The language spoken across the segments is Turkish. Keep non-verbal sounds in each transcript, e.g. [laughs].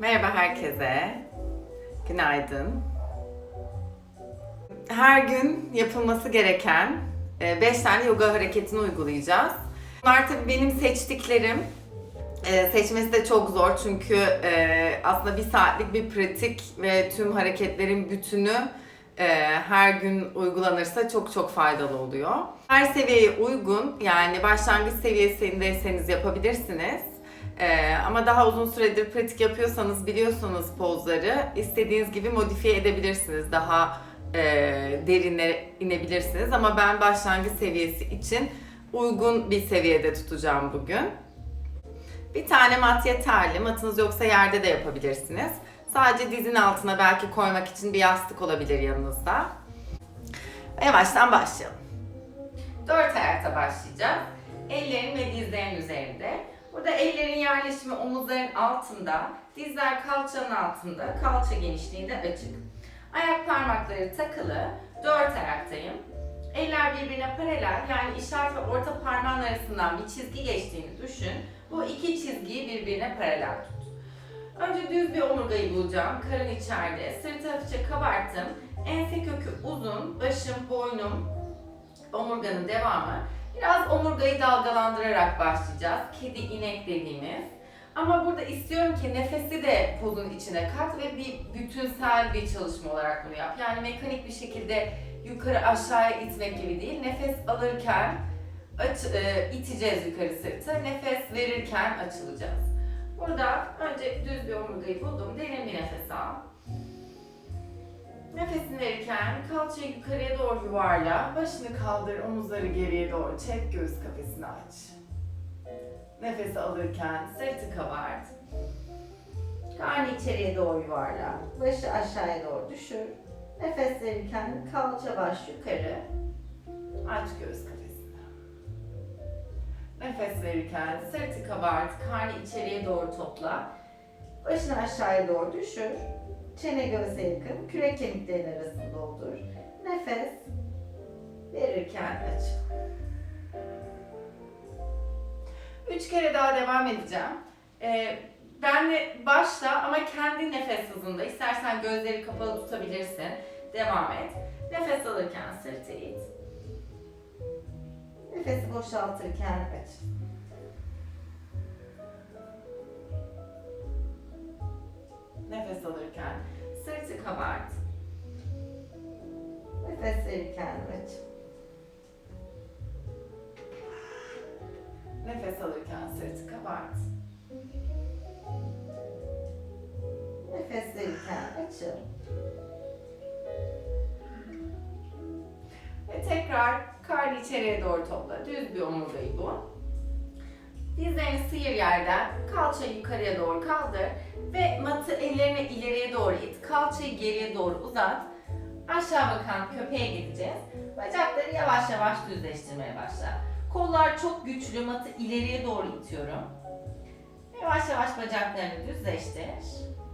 Merhaba herkese. Günaydın. Her gün yapılması gereken 5 tane yoga hareketini uygulayacağız. Bunlar tabii benim seçtiklerim. E, Seçmesi de çok zor çünkü e, aslında bir saatlik bir pratik ve tüm hareketlerin bütünü e, her gün uygulanırsa çok çok faydalı oluyor. Her seviyeye uygun yani başlangıç seviyesindeyseniz yapabilirsiniz. Ee, ama daha uzun süredir pratik yapıyorsanız biliyorsanız pozları istediğiniz gibi modifiye edebilirsiniz. Daha e, derinlere inebilirsiniz ama ben başlangıç seviyesi için uygun bir seviyede tutacağım bugün. Bir tane mat yeterli. Matınız yoksa yerde de yapabilirsiniz. Sadece dizin altına belki koymak için bir yastık olabilir yanınızda. Yavaştan başlayalım. Dört ayakta başlayacağız. Ellerin ve dizlerin üzerinde. Burada ellerin yerleşimi omuzların altında, dizler kalçanın altında, kalça genişliğinde açık. Ayak parmakları takılı, dört ayaktayım. Eller birbirine paralel, yani işaret ve orta parmağın arasından bir çizgi geçtiğini düşün. Bu iki çizgiyi birbirine paralel tut. Önce düz bir omurgayı bulacağım. Karın içeride. Sırtı hafifçe kabarttım. Ense kökü uzun. Başım, boynum, omurganın devamı. Biraz omurgayı dalgalandırarak başlayacağız. Kedi inek dediğimiz. Ama burada istiyorum ki nefesi de pozun içine kat ve bir bütünsel bir çalışma olarak bunu yap. Yani mekanik bir şekilde yukarı aşağıya itmek gibi değil. Nefes alırken aç, e, iteceğiz yukarı sırtı. Nefes verirken açılacağız. Burada önce düz bir omurgayı buldum. Derin bir nefes al. Nefesini verirken kalçayı yukarıya doğru yuvarla. Başını kaldır, omuzları geriye doğru çek, göğüs kafesini aç. Nefes alırken sırtı kabart. Karnı içeriye doğru yuvarla. Başı aşağıya doğru düşür. Nefes verirken kalça baş yukarı. Aç göğüs kafesini. Nefes verirken sırtı kabart, karnı içeriye doğru topla. Başını aşağıya doğru düşür. Çene göğse yakın, kürek kemiklerinin arasını doldur. Nefes verirken aç. Üç kere daha devam edeceğim. Ee, ben de başla ama kendi nefes hızında. İstersen gözleri kapalı tutabilirsin. Devam et. Nefes alırken sırtı it. Nefesi boşaltırken aç. Nefes alırken sırtı kabart. Nefes verirken aç. Nefes alırken sırtı kabart. Nefes verirken açıl. Ve tekrar karnı içeriye doğru topla. Düz bir omurgayı bul. Dizlerini sıyır yerden, kalçayı yukarıya doğru kaldır ve matı ellerine ileriye doğru it. Kalçayı geriye doğru uzat. Aşağı bakan köpeğe gideceğiz. Bacakları yavaş yavaş düzleştirmeye başla. Kollar çok güçlü, matı ileriye doğru itiyorum. Yavaş yavaş bacaklarını düzleştir.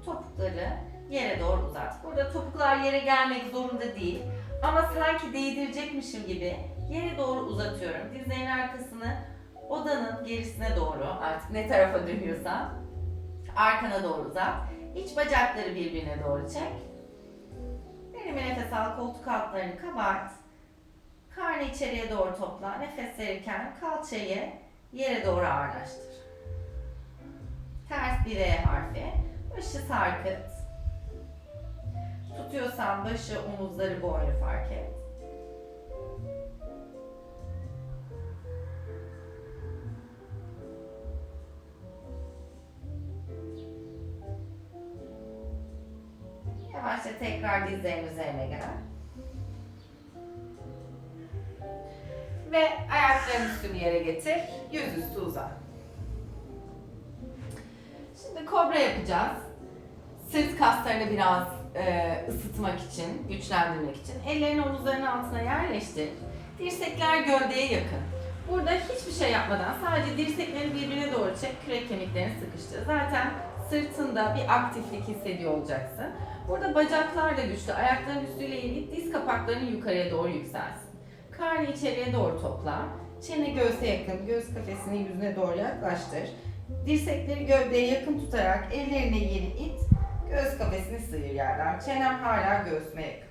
Topukları yere doğru uzat. Burada topuklar yere gelmek zorunda değil. Ama sanki değdirecekmişim gibi yere doğru uzatıyorum. Dizlerin arkasını odanın gerisine doğru artık ne tarafa dönüyorsan arkana doğru uzat. İç bacakları birbirine doğru çek. Derin bir nefes al, koltuk altlarını kabart. Karnı içeriye doğru topla. Nefes verirken kalçayı yere doğru ağırlaştır. Ters bir V harfi. Başı sarkıt. Tutuyorsan başı, omuzları, boynu fark et. Yavaşça tekrar dizlerin üzerine gel. Ve ayaklarını üstünü yere getir. Yüzüstü uzan. Şimdi kobra yapacağız. Sırt kaslarını biraz e, ısıtmak için, güçlendirmek için. Ellerini omuzlarının altına yerleştir. Dirsekler gövdeye yakın. Burada hiçbir şey yapmadan sadece dirseklerini birbirine doğru çek, kürek kemiklerini sıkıştır. Zaten sırtında bir aktiflik hissediyor olacaksın. Burada bacaklar da güçlü. Ayakların üstüyle eğilip diz kapaklarının yukarıya doğru yükselsin. Karnı içeriye doğru topla. Çene göğse yakın, göğüs kafesini yüzüne doğru yaklaştır. Dirsekleri gövdeye yakın tutarak ellerini yeri it Göğüs kafesini sıyır yerden. Çenem hala göğsüne yakın.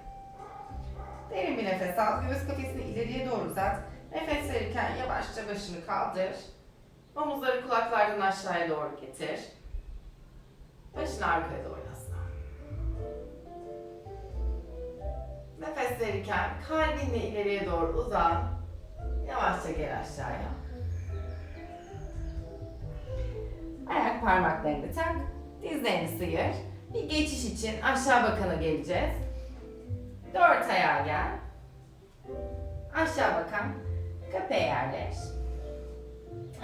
Derin bir nefes al. Göğüs kafesini ileriye doğru uzat. Nefes verirken yavaşça başını kaldır. Omuzları kulaklardan aşağıya doğru getir. Başını arkaya doğru yasla. Nefes verirken kalbinle ileriye doğru uzan. Yavaşça gel aşağıya. Ayak parmaklarını tak. Dizlerini sıyır. Bir geçiş için aşağı bakana geleceğiz. Dört ayağa gel. Aşağı bakan köpeğe yerleş.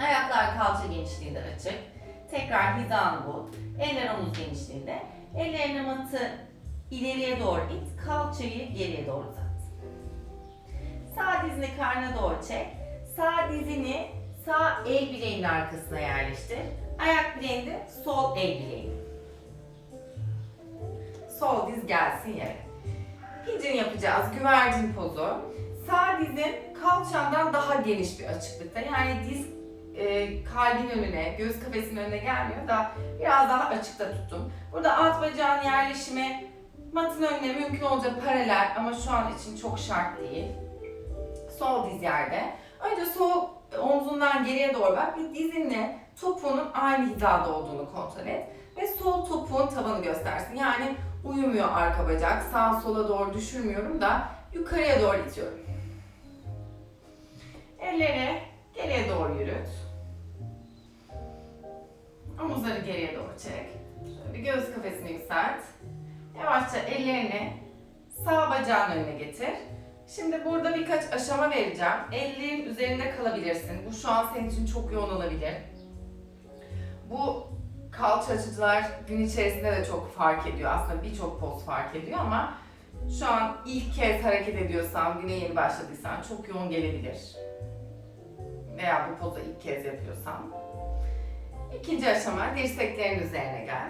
Ayaklar kalça genişliğinde açık. Tekrar hizanı bul. Eller omuz genişliğinde. Ellerini matı ileriye doğru it. Kalçayı geriye doğru uzat. Sağ dizini karnına doğru çek. Sağ dizini sağ el bileğinin arkasına yerleştir. Ayak bileğini de sol el bileğine. Sol diz gelsin yere. Pigeon yapacağız. Güvercin pozu. Sağ dizin kalçandan daha geniş bir açıklıkta. Yani diz e, kalbin önüne, göğüs kafesinin önüne gelmiyor da biraz daha açıkta tuttum. Burada alt bacağın yerleşimi matın önüne mümkün olunca paralel ama şu an için çok şart değil. Sol diz yerde. Önce sol omzundan geriye doğru bak ve dizinle topuğunun aynı hizada olduğunu kontrol et. Ve sol topuğun tabanı göstersin. Yani uyumuyor arka bacak. Sağa sola doğru düşürmüyorum da yukarıya doğru itiyorum. Elleri geriye doğru çek. Şöyle bir göğüs kafesini yükselt. Yavaşça ellerini sağ bacağın önüne getir. Şimdi burada birkaç aşama vereceğim. Ellerin üzerinde kalabilirsin. Bu şu an senin için çok yoğun olabilir. Bu kalça açıcılar gün içerisinde de çok fark ediyor. Aslında birçok poz fark ediyor ama şu an ilk kez hareket ediyorsan, güne yeni başladıysan çok yoğun gelebilir. Veya bu pozu ilk kez yapıyorsan. İkinci aşama dirseklerin üzerine gel.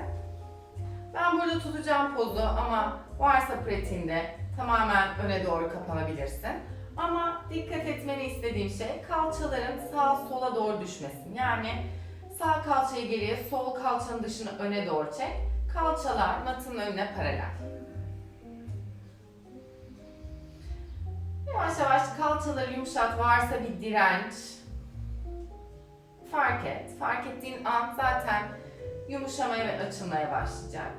Ben burada tutacağım pozu ama varsa pratiğinde tamamen öne doğru kapanabilirsin. Ama dikkat etmeni istediğim şey kalçaların sağa sola doğru düşmesin. Yani sağ kalçayı geriye, sol kalçanın dışını öne doğru çek. Kalçalar matın önüne paralel. Yavaş yavaş kalçaları yumuşat. Varsa bir direnç. Fark et. Fark ettiğin an zaten yumuşamaya ve açılmaya başlayacak.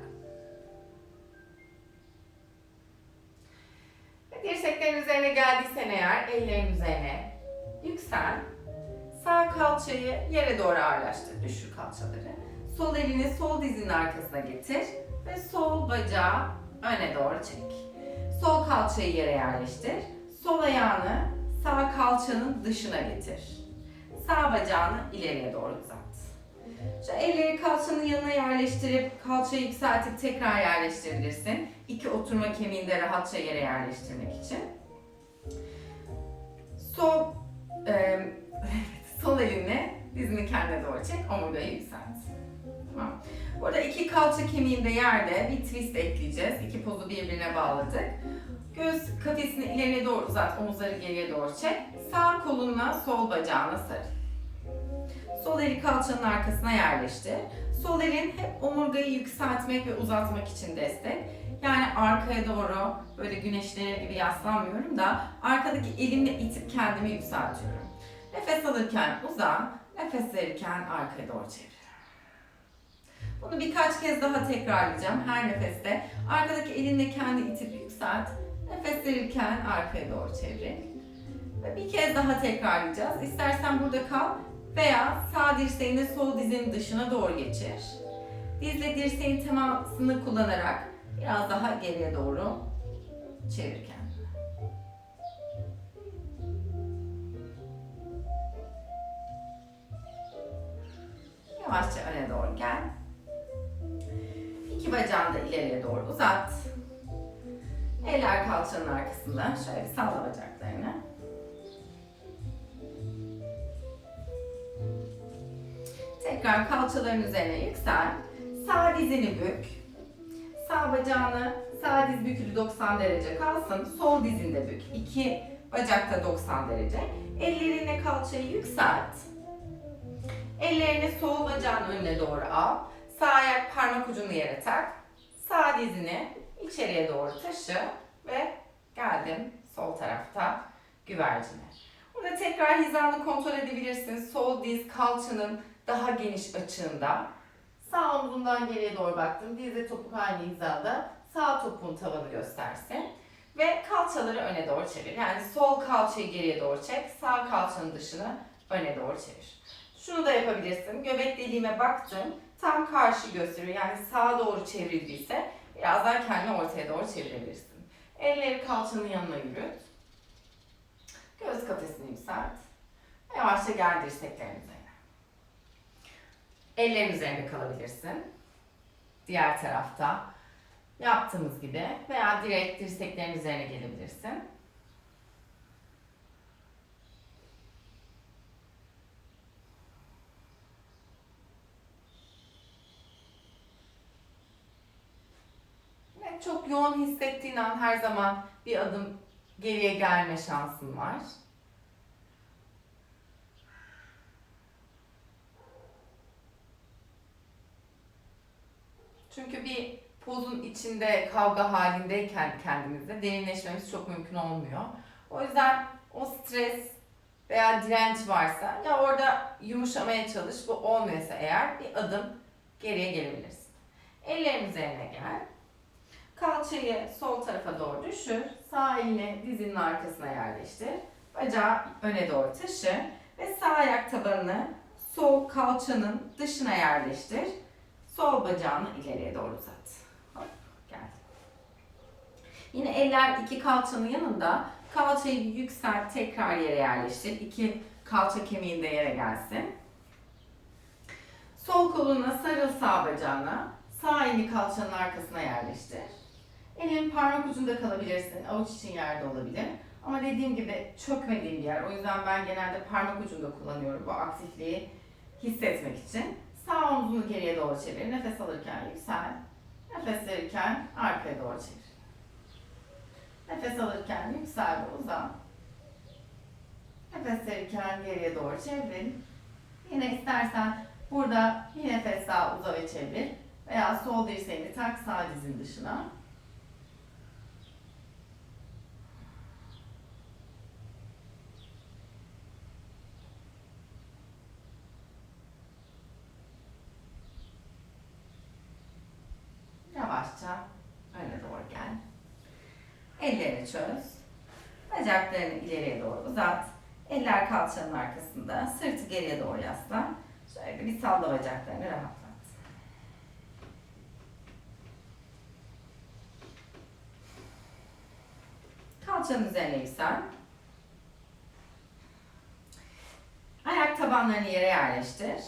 Ve dirseklerin üzerine geldiysen eğer ellerin üzerine yüksel. Sağ kalçayı yere doğru ağırlaştır. Düşür kalçaları. Sol elini sol dizinin arkasına getir ve sol bacağı öne doğru çek. Sol kalçayı yere yerleştir. Sol ayağını sağ kalçanın dışına getir. Sağ bacağını ileriye doğru uzat. Şu elleri kalçanın yanına yerleştirip kalçayı yükseltip tekrar yerleştirebilirsin. İki oturma kemiğinde rahatça yere yerleştirmek için. Sol e, [laughs] sol elinle dizini kendine doğru çek, omurgayı yükselt. Tamam. Burada iki kalça kemiğinde yerde bir twist ekleyeceğiz. İki pozu birbirine bağladık. Göğüs kafesini ileriye doğru uzat, omuzları geriye doğru çek. Sağ kolunla sol bacağına sarıl. Sol eli kalçanın arkasına yerleştir. Sol elin hep omurgayı yükseltmek ve uzatmak için destek. Yani arkaya doğru böyle güneşlenir gibi yaslanmıyorum da arkadaki elimle itip kendimi yükseltiyorum. Nefes alırken uzan, nefes verirken arkaya doğru çevir. Bunu birkaç kez daha tekrarlayacağım her nefeste. Arkadaki elinle kendi itip yükselt. Nefes verirken arkaya doğru çevir. Ve bir kez daha tekrarlayacağız. İstersen burada kal veya sağ dirseğini sol dizinin dışına doğru geçir. Dizle dirseğin temasını kullanarak biraz daha geriye doğru çevir kendini. Yavaşça öne doğru gel. İki bacağını da ileriye doğru uzat. Eller kalçanın arkasında. Şöyle salla bacaklarını. Tekrar kalçaların üzerine yüksel. Sağ dizini bük. Sağ bacağını, sağ diz bükülü 90 derece kalsın. Sol dizinde bük. İki bacakta 90 derece. Ellerinle kalçayı yükselt. Ellerini sol bacağın önüne doğru al. Sağ ayak parmak ucunu yere tak. Sağ dizini içeriye doğru taşı ve geldim sol tarafta güvercine. Burada tekrar hizanı kontrol edebilirsin. Sol diz kalçanın daha geniş açığında. Sağ omzundan geriye doğru baktım. Dizle topuk aynı hizada. Sağ topuğun tavanı göstersin. Ve kalçaları öne doğru çevir. Yani sol kalçayı geriye doğru çek. Sağ kalçanın dışını öne doğru çevir. Şunu da yapabilirsin. Göbek deliğime baktım. Tam karşı gösteriyor. Yani sağa doğru çevrildiyse biraz daha kendini ortaya doğru çevirebilirsin. Elleri kalçanın yanına yürüt. Göz kafesini yükselt. Yavaşça gel dirseklerin üzerine. Ellerin üzerinde kalabilirsin. Diğer tarafta yaptığımız gibi veya direkt dirseklerin üzerine gelebilirsin. Ve çok yoğun hissettiğin an her zaman bir adım geriye gelme şansın var. Çünkü bir pozun içinde kavga halindeyken kendimizde derinleşmemiz çok mümkün olmuyor. O yüzden o stres veya direnç varsa ya orada yumuşamaya çalış. Bu olmuyorsa eğer bir adım geriye gelebilirsin. Ellerin üzerine gel. Kalçayı sol tarafa doğru düşür. Sağ elini dizinin arkasına yerleştir. Bacağı öne doğru taşı ve sağ ayak tabanını sol kalçanın dışına yerleştir. Sol bacağını ileriye doğru uzat. Hop, gel. Yine eller iki kalçanın yanında. Kalçayı yükselt, tekrar yere yerleştir. İki kalça kemiğin de yere gelsin. Sol koluna sarıl sağ bacağına. Sağ elini kalçanın arkasına yerleştir. Elin parmak ucunda kalabilirsin. Avuç için yerde olabilir. Ama dediğim gibi çökmediğim bir yer. O yüzden ben genelde parmak ucunda kullanıyorum bu aktifliği hissetmek için. Sağ omzunu geriye doğru çevir. Nefes alırken yüksel. Nefes verirken arkaya doğru çevir. Nefes alırken yüksel ve uzan. Nefes verirken geriye doğru çevirin. Yine istersen burada bir nefes daha uza ve çevir. Veya sol dirseğini tak sağ dizin dışına. Yavaşça öne doğru gel. Ellerini çöz. Bacaklarını ileriye doğru uzat. Eller kalçanın arkasında. Sırtı geriye doğru yasla. Şöyle bir salla bacaklarını rahatlat. Kalçanın üzerine yüksel. Ayak tabanlarını yere yerleştir.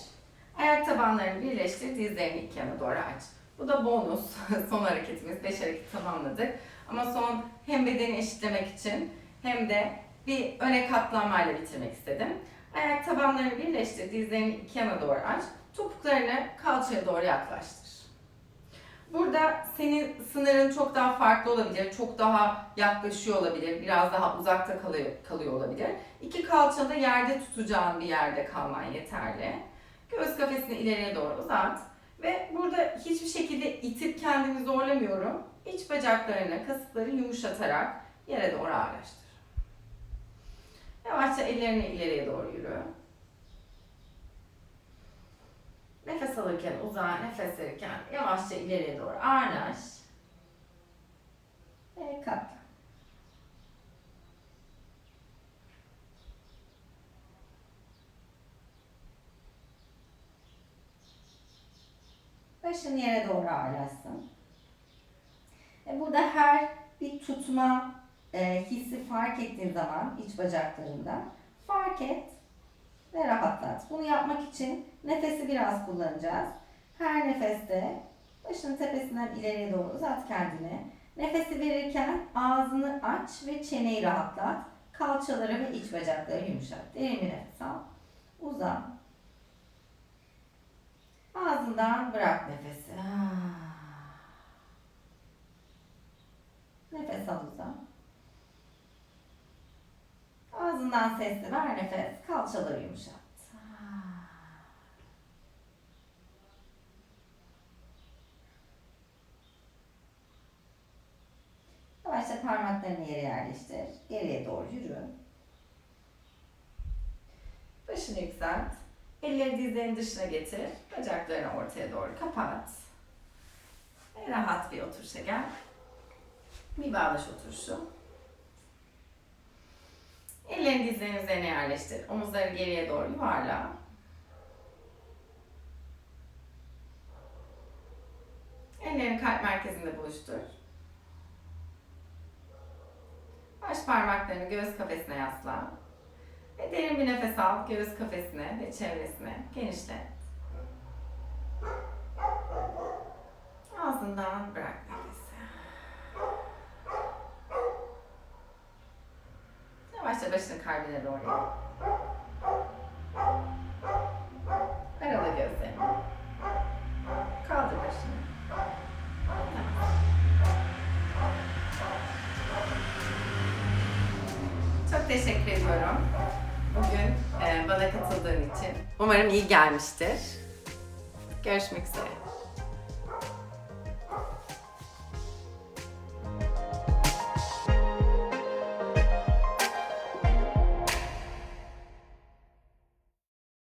Ayak tabanlarını birleştir, dizlerini iki yana doğru aç. Bu da bonus. [laughs] son hareketimiz. Beş hareket tamamladık. Ama son hem bedeni eşitlemek için hem de bir öne katlanmayla bitirmek istedim. Ayak tabanlarını birleştir, dizlerini iki yana doğru aç. Topuklarını kalçaya doğru yaklaştır. Burada senin sınırın çok daha farklı olabilir, çok daha yaklaşıyor olabilir, biraz daha uzakta kalıyor, kalıyor olabilir. İki kalçada yerde tutacağın bir yerde kalman yeterli. Göğüs kafesini ileriye doğru uzat. Ve burada hiçbir şekilde itip kendimi zorlamıyorum. İç bacaklarını, kasıkları yumuşatarak yere doğru ağırlaştır. Yavaşça ellerini ileriye doğru yürü. Nefes alırken uzağa, nefes verirken yavaşça ileriye doğru ağırlaş. Ve katla. Başın yere doğru ağırlasın. E burada her bir tutma e, hissi fark ettiğin zaman iç bacaklarında fark et ve rahatlat. Bunu yapmak için nefesi biraz kullanacağız. Her nefeste başın tepesinden ileriye doğru uzat kendini. Nefesi verirken ağzını aç ve çeneyi rahatlat. Kalçaları ve iç bacakları yumuşat. Derin bir nefes al. Uzan. Ağzından bırak nefesi. Nefes al uzan. Ağzından sesli ver nefes. Kalçaları yumuşat. parmaklarını yere yerleştir. Geriye doğru yürü. Başını yükselt. Elleri dizlerin dışına getir. Bacaklarını ortaya doğru kapat. Ve rahat bir oturuşa gel. Bir bağdaş oturuşu. Ellerini dizlerin üzerine yerleştir. Omuzları geriye doğru yuvarla. Ellerini kalp merkezinde buluştur. Baş parmaklarını göğüs kafesine yasla. Ve derin bir nefes al göğüs kafesine ve çevresine genişlet. Ağzından bırak nefesi. Yavaşça başını kalbine doğru. yap. Arala gözlerini. Kaldır başını. Çok teşekkür ediyorum. Bugün e, bana katıldığın için. Umarım iyi gelmiştir. Görüşmek üzere.